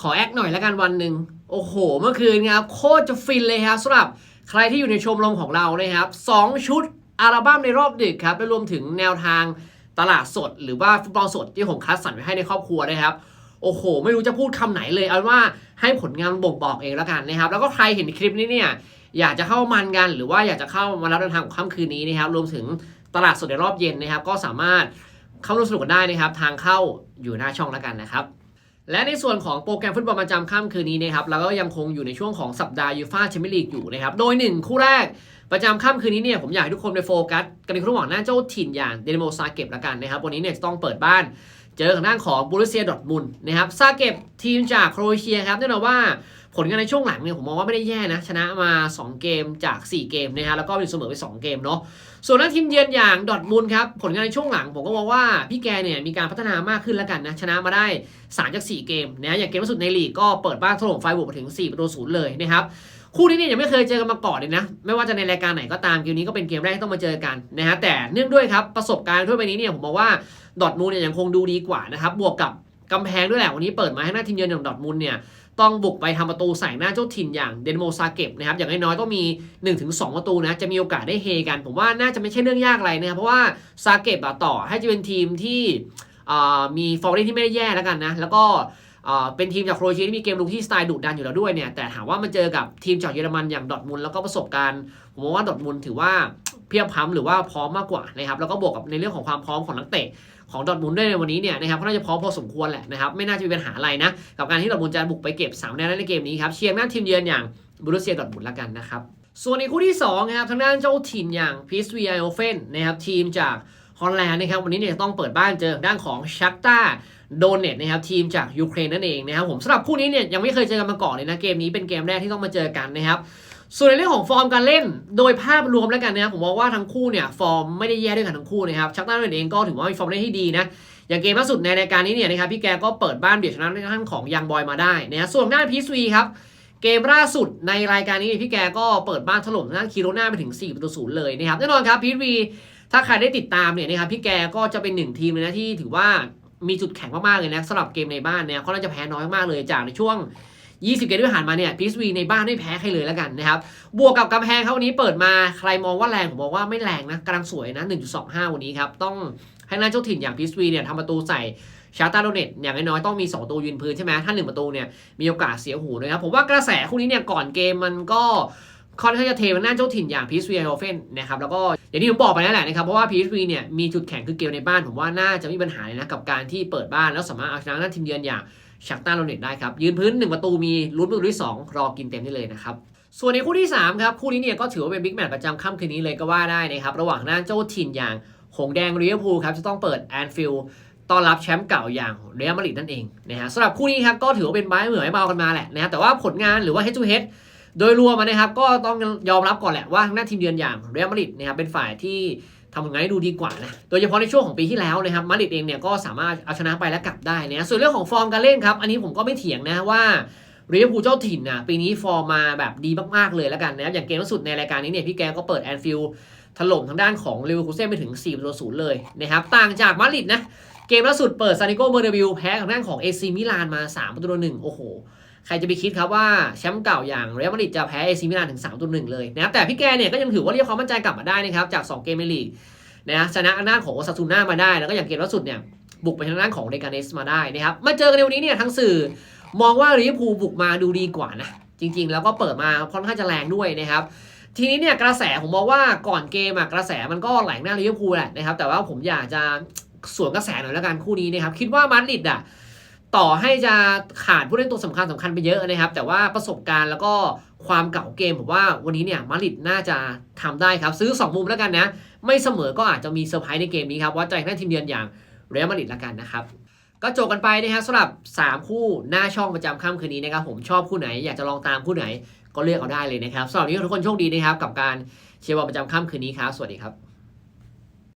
ขอแอคหน่อยแล้วกันวันหนึ่งโอ้โห เมื่อคืนครับโคตรจะฟินเลยครับสำหรับใครที่อยู่ในชมรมของเรานะครับสองชุดอัลบั้มในรอบดึกครับและรวมถึงแนวทางตลาดสด หรือว่าฟุตบอลสดที่ผมคัดสรรไว้ให้ในครอบครัวนะครับโอ้โห ไม่รู้จะพูดคำไหนเลย เอาว่าให้ผลงานบ่งบอกเองแล้วกันนะครับ แล้วก็ใครเห็นคลิปนี้เนี่ยอยากจะเข้ามันกัน หรือว่าอยากจะเข้ามารับเดินทางของค่ำคืนนี้นะครับ รวมถึงตลาดสดในรอบเย็นนะครับ ก็สามารถเข้าร่วมสนุกกันได้นะครับ ทางเข้าอยู่หน้าช่องแล้วกันนะครับ และในส่วนของโปรแกรมฟุตบอลประจำค่ำคืนนี้นะครับเราก็ยังคงอยู่ในช่วงของสัปดาห์ยูฟ่าแชมเปี้ยนลีกอยู่นะครับ โดยหนึ่งคู่แรกประจำค่ำคืนนี้เนี่ยผมอยากให้ทุกคนไปโฟกัสกันในคู่ระหว่างหน้าเจ้าถิ่นอย่างเดนโมซาเก็บละกันนะครับวันนี้เนี่ยจะต้องเปิดบ้าน เจอกับด้านของบูรุเซียดอทมุนนะครับซาเก็บทีมจากโครเอเชียครับแน่นอนว่า ผลงานในช่วงหลังเนี่ยผมมองว่าไม่ได้แย่นะ ชนะมา 2 เกมจาก 4 เกมนะฮะแล้วก็เป็นเสมอไป 2 เกมเนาะส่วนนักทีมเยือนอย่างดอทมุนด์ครับผลงานในช่วงหลังผมก็มองว่าพี่แกเนี่ยมีการพัฒนามากขึ้นแล้วกันนะชนะมาได้ 3 จาก 4 เกมนะอย่างเกมล่าสุดในลีกก็เปิดบ้านถล่มไฟบุกมาถึง4ประตูศูนย์เลยนะครับคู่นี้เนี่ยยังไม่เคยเจอกันมาก่อนเลยนะ ไม่ว่าจะในรายการไหนก็ตามเกมนี้ก็เป็นเกมแรกที่ต้องมาเจอกันนะฮะแต่เนื่องด้วยครับประสบการณ์ทั่วไปนี้เนี่ยผมบอกว่าดอทมูลเนี่ยยังคงดูดีกว่านะครับบวกกับกำแพงด้วยแหละวันนี้เปิดมาให้หน้าทีมเยือนอย่างดอทมูลเนี่ย ต้องบุกไปทำประตูใส่หน้าเจ้าถิ่นอย่างเดนโมซาเก็บนะครับอย่างน้อยๆต้องมี 1-2 ประตูนะจะมีโอกาสได้เฮกัน ผมว่าน่าจะไม่ใช่เรื่องยากอะไรนะครับเพราะว่าซาเก็บต่อให้จะเป็นทีมที่มีฟอร์มที่ไม่ได้แย่แล้วกันนะแล้วก็เป็นทีมจากโครเอเชียที่มีเกมลุกที่สไตล์ดุดันอยู่แล้วด้วยเนี่ยแต่ถามว่ามันเจอกับทีมจากเยอรมันอย่างดอทมุนด์แล้วก็ประสบการณ์ผมว่าดอทมุนด์ถือว่าเพียบพร้ำหรือว่าพร้อมมากกว่านะครับแล้วก็บวกกับในเรื่องของความพร้อมของนักเตะ ของดอทมุนด์ด้วยในวันนี้เนี่ยนะครับก็น่าจะพร้อมพอสมควรแหละนะครับไม่น่าจะมีปัญหาอะไรนะกับการที่ดอทมุนจะบุกไปเก็บ3คะแนนในเกมนี้ครับเชียร์หน้าทีมเยือนอย่างบรูเซียดอทมุนละกันนะครับส่วนในคู่ที่สองนะครับทางด้านเจ้าถิ่นอย่างพีสวีไอโอเฟนนะครับทีมจากฮอลแลนด์นะครับวันนี้เนี่ยต้องเปิดบ้านเจอด้านของชักตาโดนเน็ตนะครับทีมจากยูเครนนั่นเองนะครับผมสำหรับคู่นี้เนี่ยยังไม่เคยเจอกันมาก่อนเลยนะเกมนี้เป็นเกมแรกที่ต้องมาเจอกันนะครับ ส่วนในเรื่องของฟอร์มการเล่นโดยภาพรวมแล้วกันนะครับผมมองว่าทั้งคู่เนี่ยฟอร์มไม่ได้แย่ด้วยกันทั้งคู่นะครับชักต้าโดนเน็ตเองก็ถือว่ามีฟอร์มเล่นที่ดีนะอย่างเกมล่าสุดในรายการนี้เนี่ยนะครับพี่แกก็เปิดบ้านเบียดชนะในท่านของยังบอยมาได้นะส่วนด้านพีซวีครับเกมล่าสุดในรายการนี้พี่แกก็เปิดบ้านถล่มด้านคิโรนาไปถึง4ประตูศูนย์เลยนะครับแน่นอนครับพีซวีถ้าใครได้ติดตามเนี่ยนะครับพี่แกก็จะเป็นหนึ่งทีมเลยนะที่ถือว่ามีจุดแข็งมากๆเลยนะสำหรับเกมในบ้านเนี่ยเขาน่าจะแพ้น้อยมากเลยจากในช่วง 20 เกมที่ผ่านมาเนี่ยพีซวีในบ้านไม่แพ้ใครเลยแล้วกันนะครับ บวกกับกำแพงเขาวันนี้เปิดมาใครมองว่าแรงผมบอกว่าไม่แรงนะกำลังสวยนะ 1.25 วันนี้ครับ ต้องให้หน้าเจ้าถิ่นอย่างพีซวีเนี่ยทำประตูใส่ชาร์ตาโดเนตอย่างน้อยๆต้องมี 2 ตัวยืนพื้นใช่ไหมถ้า1ประตูเนี่ยมีโอกาสเสียหูนะครับผมว่ากระแสคู่นี้เนี่ยก่อนเกมมันก็ค่อนข้างจะเทมันหน้าเจ้าถิ่นอย่างพีซวีไอโอเฟนนะครับแล้วก็อย่างที่ผมบอกไปนั่นแหละนะครับเพราะว่าพีซวีเนี่ยมีจุดแข็งคือเกมในบ้านผมว่าน่าจะม่มีปัญหาเลยนะกับการที่เปิดบ้านแล้วสามารถเอาชนะหน้าทีมเยือนอย่าง ชักต้าโรเน็ตได้ครับ ยืนพื้น 1 ประตูมีลุ้นประตูที่ 2 รอกินเต็มได้เลยนะครับ ส่วนในคู่ที่ 3 ครับ คู่นี้เนี่ยก็ถือว่าเป็นบิ๊กแมตช์ประจำค่ำคืนนี้เลยก็ว่าได้นะครับ ระหว่างหน้าเจ้าถิ่นอย่างหงแดงลิเวอร์พูลครับจะต้องเปิดแอนฟิลด์ต้อนรับแชมป์เก่าอย่างเรอัลมาดริดนั่นเองนะฮะสำหรับคู่นี้ครับก็ถือว่าเป็นไม้เหมือนไม้เบากันมาแหละนะฮะแต่ว่าผลงานหรือว่า head to head โดยรวมนะครับก็ต้องยอมรับก่อนแหละว่าทางหน้าทีมเยือนอย่างเรอัลมาดริดนะครับเป็นฝ่ายที่ ทำผลงานได้ดูดีกว่านะ โดยเฉพาะในช่วงของปีที่แล้วนะครับ มาดริดเองเนี่ยก็สามารถเอาชนะไปและกลับได้นะ ส่วนเรื่องของฟอร์มการเล่นครับ อันนี้ผมก็ไม่เถียงนะว่าเรอัลพูลเจ้าถิ่นนะปีนี้ฟอร์มมาแบบดีมากๆเลยแล้วกันนะครับ อย่างเกมล่าสุดในรายการนี้เนี่ยพี่แกก็เปิดแอนฟิลถล่มทางด้านของลิเวอร์พูลเซ่ไปถึง4ประตูศูนย์เลยนะครับต่างจากมาดริดนะเกมล่าสุดเปิดซานิโกเบอร์เดวิลแพ้ทางด้านของเอซีมิลานมา3ประตูหนึ่งโอ้โห ใครจะไปคิดครับว่าแชมป์เก่าอย่างเรอัลมาดริดจะแพ้เอซีมิลานถึง3ต่อหนึ่งเลยนะครับแต่พี่แกเนี่ยก็ยังถือว่าเรียกความมั่นใจกลับมาได้นะครับจาก 2 เกมในลีกนะชนะทางด้านของโอซาซูน่ามาได้แล้วก็อย่างเกมล่าสุดเนี่ยบุกไปทางด้านของเดกาเนสมาได้นะครับมาเจอกันในวันนี้เนี่ยทั้งสื่อมองว่าลิเวอร์พูลบุกมาดูดีกว่านะจริง ๆ แล้วก็เปิดมาค่อนข้างจะแรงด้วยนะครับทีนี้เนี่ยกระแสผมมองว่าก่อนเกมอะกระแสมันก็ไหลหน้าลิเวอร์พูลแหละนะครับแต่ว่าผมอยากจะสวนกระแสหน่อยแล้วกันคู่นี้นะครับคิดว่ามาดริดอะ ต่อให้จะขาดผู้เล่นตัวสำคัญสำคัญไปเยอะนะครับ แต่ว่าประสบการณ์แล้วก็ความเก่าเกมผมว่าวันนี้เนี่ยมาริดน่าจะทำได้ครับ ซื้อ 2 มุมแล้วกันนะ ไม่เสมอก็อาจจะมีเซอร์ไพรส์ในเกมนี้ครับวัดใจหน้าทีมเยือนอย่างเรอัลมาริดแล้วกันนะครับก็จบกันไปนะครับสำหรับ 3 คู่หน้าช่องประจำค่ำคืนนี้นะครับผมชอบคู่ไหนอยากจะลองตามคู่ไหนก็เลือกเอาได้เลยนะครับสำหรับวันนี้ทุกคนโชคดีนะครับกับการเชียร์บอลประจำค่ำคืนนี้ครับสวัสดีครับ